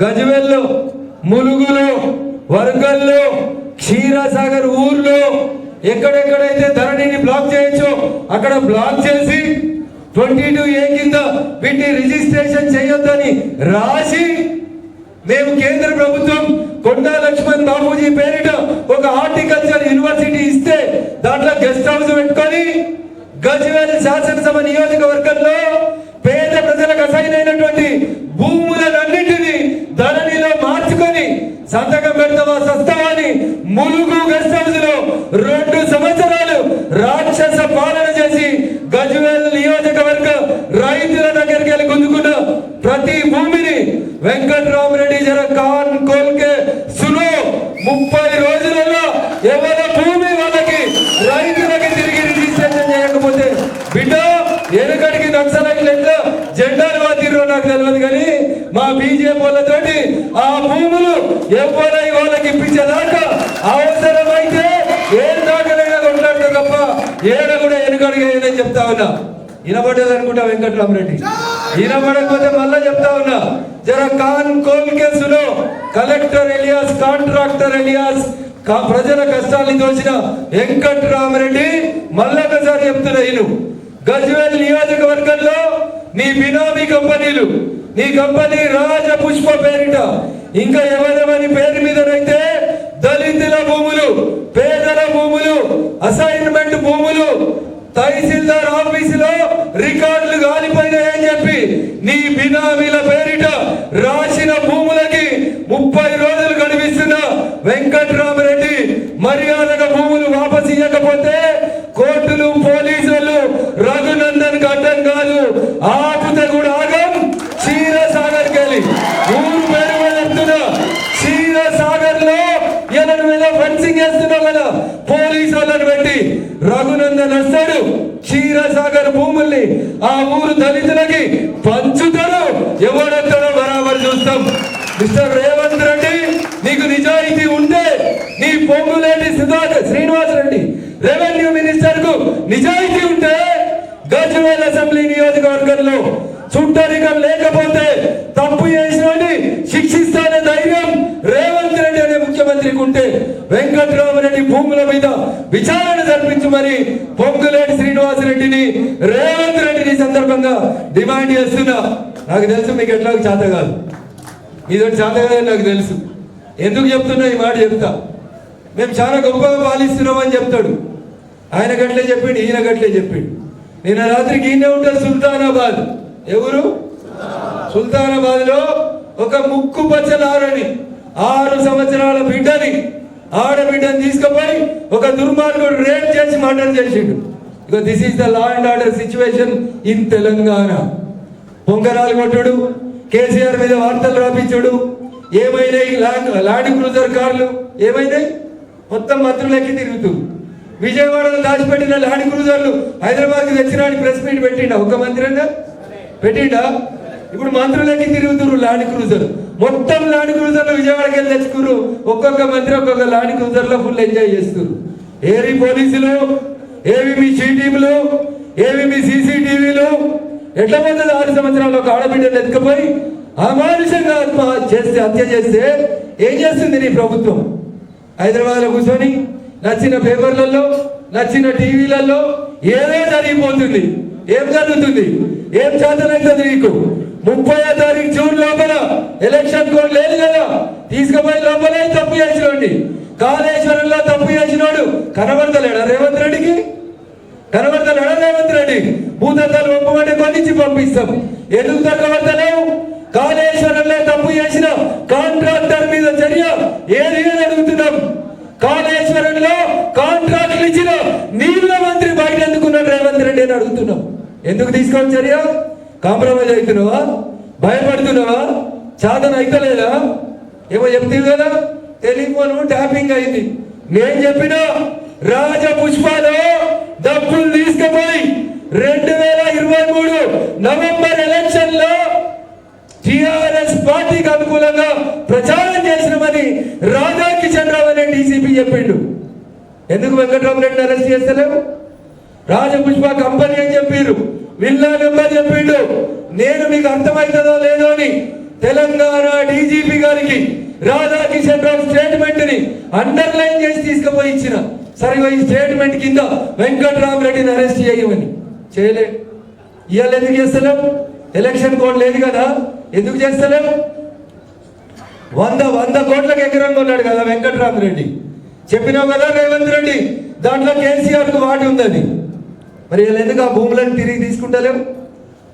గజవెల్లో ములుగులో వరంగల్లో క్షీరసాగర్ ఊర్లో ఎక్కడెక్కడైతే ధరణిని బ్లాక్ చేయొచ్చో అక్కడ బ్లాక్ చేసి ట్వంటీ టూ ఏ కింద వీటిని రిజిస్ట్రేషన్ చేయొద్దని రాసి మేము కేంద్ర ప్రభుత్వం కొండా లక్ష్మణ్ బాబూజీ పేరిట ఒక హార్టికల్చర్ యూనివర్సిటీ ఇస్తే దాంట్లో గెస్ట్ హౌస్ పెట్టుకొని గజ్వేల్ శాసనసభ నియోజకవర్గంలో పేద ప్రజలకు అసైనటువంటి సంతకం పెడతావా సస్తావా అని ములుగు గెస్ట్ రెండు సంవత్సరాలు రాక్షస పాలన చేసి గజ్వేల్ నియోజకవర్గ రైతుల దగ్గరికి వెళ్ళి గుంజుకున్న ప్రతి భూమిని వెంకట్రామరెడ్డి జర కాన్ కోల్కే సులో ముప్పై రోజులలో ఎవరి భూమి వాళ్ళకి రైతులకి తిరిగి రిజిస్ట్రేషన్ చేయకపోతే బిడ్డ వెనుకడికి నక్సలైట్లు ఎట్లా జెండాలు వాతిరో నాకు తెలియదు కానీ మా బీజేపీ వాళ్ళతోటి ఆ భూములు ఎవరై వాళ్ళకి ఇప్పించేదాకా అవసరమైతే ఏ దాకనైనా కొట్లాడతా తప్ప ఏడ కూడా వెనుకడిగా చెప్తా ఉన్నా. వినబడేది అనుకుంటా వెంకటరామరెడ్డి. వినబడకపోతే మళ్ళా చెప్తా ఉన్నా. జర కాన్ కోల్ కేసులో కలెక్టర్ ఎలియాస్ కాంట్రాక్టర్ ఎలియాస్ ప్రజల కష్టాన్ని తోచిన వెంకటరామరెడ్డి మళ్ళొకసారి చెప్తున్నా ఈయన గజ్వేల్ నియోజకవర్గంలో నీ బినామీ కంపెనీలు నీ కంపెనీ రాజ పుష్ప పేరిట. ఇంకా ఎవరెవరి పేరు మీదనైతే దళితుల భూములు పేదల భూములు అసైన్మెంట్ భూములు తహసీల్దార్ ఆఫీసులో రికార్డులు గాలిపోయినాయని చెప్పి నీ బినామీల పేరిట రాసిన భూములకి ముప్పై రోజులు గడిపిస్తున్న వెంకట్రామరెడ్డి మర్యాదగా భూములు వాపసు ఇవ్వకపోతే కోర్టులు పోలీసులు రఘునందన్ అడ్డం కాదు ఆపుతే కూడా ఆగం క్షీరసాగర్ కెళ్ళి ఊరు పేరు మీద చెప్తున్నా క్షీరసాగర్లో ఎనడు మీద ఫెన్సింగ్ వేస్తున్నావు కదా పోలీసు వాళ్ళని పెట్టి రఘునందన్ వస్తాడు క్షీరసాగర్ భూముల్ని ఆ ఊరు దళితులకి పంచుతాడు ఎవడెత్తాడో బరాబర్ చూస్తాం. మిస్టర్ రేవంత్ రెడ్డి నీకు నిజాయితీ ఉంటే నీ పొంగులేటి సుధాకర్ శ్రీనివాస్ రెడ్డి రెవెన్యూ మినిస్టర్కు నిజాయితీ ఉంటే గజ్వేల్ అసెంబ్లీ నియోజకవర్గంలో చుట్టరికం లేకపోతే తప్పు చేసిన శిక్షిస్తానే ధైర్యం. ముఖ్యమంత్రికి ఉంటే వెంకట్రామరెడ్డి భూముల మీద విచారణ జరిపించి మరి పొంగులేటి శ్రీనివాస్ రెడ్డిని రేవంత్ రెడ్డిని సందర్భంగా డిమాండ్ చేస్తున్నా. నాకు తెలుసు మీకు ఎట్లా చేత కాదు. మీతో చేత కాదని నాకు తెలుసు. ఎందుకు చెప్తున్నా ఈ మాట చెప్తా. మేము చాలా గొప్పగా పాలిస్తున్నామని చెప్తాడు. ఆయన గట్లే చెప్పిండు ఈయన గట్లే చెప్పిండు. నిన్న రాత్రికి ఈయనే ఉంటారు సుల్తానాబాద్. ఎవరు? సుల్తానాబాద్లో ఒక ముక్కు పచ్చలారని. ఆరు సంవత్సరాల బిడ్డని ఆడబిడ్డని తీసుకుపోయి ఒక దుర్మార్గుడు రేప్ చేసి మర్డర్ చేసిండు. ఇక this is the law and order situation in Telangana పొంగరాలు కొట్టుడు కేసీఆర్ మీద వార్తలు రాపించుడు. ఏమైనాయి ల్యాండ్ ల్యాండ్ క్రూజర్ కార్లు ఏమైనాయి మొత్తం మంత్రులకి తిరుగుతూ. విజయవాడలో దాచిపెట్టిన ల్యాండ్ క్రూజర్లు హైదరాబాద్కి తెచ్చినాడు ప్రెస్ మీట్ పెట్టిండా? ఒక మంత్రి పెట్టిండా? ఇప్పుడు మంత్రులకి తిరుగుతురు లాండ్ క్రూజర్. మొత్తం లాండ్ క్రూజర్లు విజయవాడకి వెళ్ళి తెచ్చుకురు ఒక్కొక్క మంత్రి ఒక్కొక్క లాండ్ క్రూజర్లో ఫుల్ ఎంజాయ్ చేస్తున్నారు ఏవి పోలీసులు ఏవి మీ చీటీములు ఏవి మీ సీసీటీవీలు. ఎట్లా పోతుంది ఆరు సంవత్సరాలు ఒక ఆడబిడ్డలు ఎత్తుకుపోయి? అమానుషంగా ఆత్మ చేస్తే హత్య చేస్తే ఏం చేస్తుంది నీ ప్రభుత్వం? హైదరాబాద్లో కూర్చొని నచ్చిన పేపర్లలో నచ్చిన టీవీలలో ఏదో జరిగిపోతుంది. ఏం జరుగుతుంది? ఏం చేతనవుతుంది నీకు? ముప్పై తారీఖు జూన్ లోపల ఎలక్షన్ కోడ్ లేదు కదా. తీసుకుపోయి లోపలే తప్పు చేసినోండి కాళేశ్వరంలో తప్పు చేసినోడు కనబడతలేడా రేవంత్ రెడ్డికి? కనబడతలేడా రేవంత్ రెడ్డి భూతత్వాలు ఒప్పమంటే కొనిచ్చి పంపిస్తాం. ఎందుకు తగ్గబడతలేవు కాళేశ్వరంలో తప్పు చేసిన కాంట్రాక్టర్ మీద చర్య ఏది అని అడుగుతున్నాం. కాళేశ్వరంలో కాంట్రాక్టులు ఇచ్చిన నీళ్ళ మంత్రి బయట ఎందుకున్నాడు రేవంత్ రెడ్డి అని అడుగుతున్నాం. ఎందుకు తీసుకోవాలి చర్య? కాంప్రమైజ్ అవుతున్నావా? భయపడుతున్నావా? సాధన అయితలేదా? ఏమో చెప్తుంది కదా? టెలిఫోన్ ట్యాపింగ్ అయింది. నేను చెప్పిన రాజ పుష్పాలు డబ్బులు తీసుకుపోయి రెండు వేల ఇరవై మూడు నవంబర్ ఎలక్షన్లో టిఆర్ఎస్ పార్టీకి అనుకూలంగా ప్రచారం చేసినామని రాజా కిషన్ రావు అనే డీసీపీ చెప్పిండు. ఎందుకు వెంకటరామరెడ్డిని అరెస్ట్ చేస్తలేవు? రాజపుష్ప కంపెనీ అని చెప్పారు విల్లా నెంబర్ నేను మీకు అర్థమవుతుందో లేదో అని తెలంగాణ డీజీపీ గారికి రాధాకిషన్ రావు స్టేట్మెంట్ని అండర్లైన్ చేసి తీసుకుపోయి ఇచ్చిన. సరే ఈ స్టేట్మెంట్ కింద వెంకట్రామరెడ్డిని అరెస్ట్ చేయమని. చేయలే. ఇవాళ ఎందుకు చేస్తలేం? ఎలక్షన్ కోడ్ లేదు కదా. ఎందుకు చేస్తలేం? వంద వంద కోట్లకు ఎకరం కొన్నాడు కదా వెంకట్రామరెడ్డి. చెప్పినావు కదా రేవంత్ రెడ్డి దాంట్లో కేసీఆర్కు వాటి ఉందని. మరి వీళ్ళు ఎందుకు ఆ భూములను తిరిగి తీసుకుంటలేవు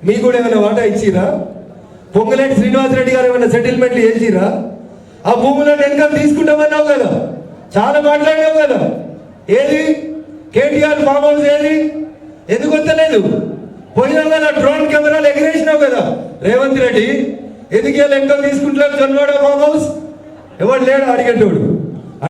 మీకు కూడా ఏమైనా వాటా ఇచ్చిరా? పొంగులేటి శ్రీనివాసరెడ్డి గారు ఏమైనా సెటిల్మెంట్లు చేసిరా? ఆ భూములను వెనక తీసుకుంటామన్నావు కదా. చాలా మాట్లాడినావు కదా. ఏది? కేటీఆర్ ఫామ్ హౌస్ ఏది? ఎందుకు వస్తలేదు? పోయినావు కదా డ్రోన్ కెమెరాలు ఎగిరేసినావు కదా. రేవంత్ రెడ్డి ఎందుకు ఇలా వెనక తీసుకుంటున్నారు జొన్నవాడ ఫామ్ హౌస్ ఎవడు లేడు అడిగేటోడు.